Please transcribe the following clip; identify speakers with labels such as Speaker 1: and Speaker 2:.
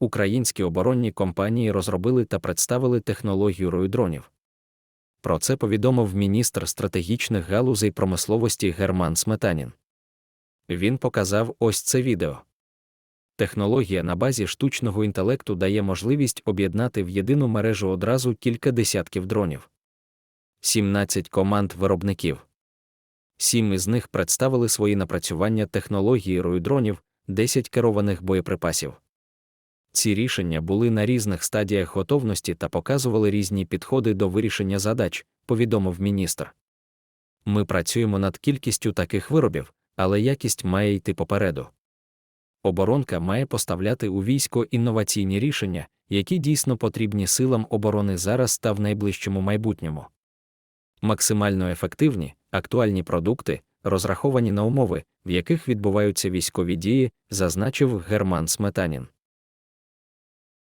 Speaker 1: українські оборонні компанії розробили та представили технологію рою-дронів. Про це повідомив міністр стратегічних галузей промисловості Герман Сметанін. Він показав ось це відео. Технологія на базі штучного інтелекту дає можливість об'єднати в єдину мережу одразу кілька десятків дронів. 17 команд виробників. Сім із них представили свої напрацювання технології рою-дронів, 10 керованих боєприпасів. Ці рішення були на різних стадіях готовності та показували різні підходи до вирішення задач, повідомив міністр. Ми працюємо над кількістю таких виробів, але якість має йти попереду. Оборонка має поставляти у військо інноваційні рішення, які дійсно потрібні силам оборони зараз та в найближчому майбутньому. Максимально ефективні, актуальні продукти, розраховані на умови, в яких відбуваються військові дії, зазначив Герман Сметанін.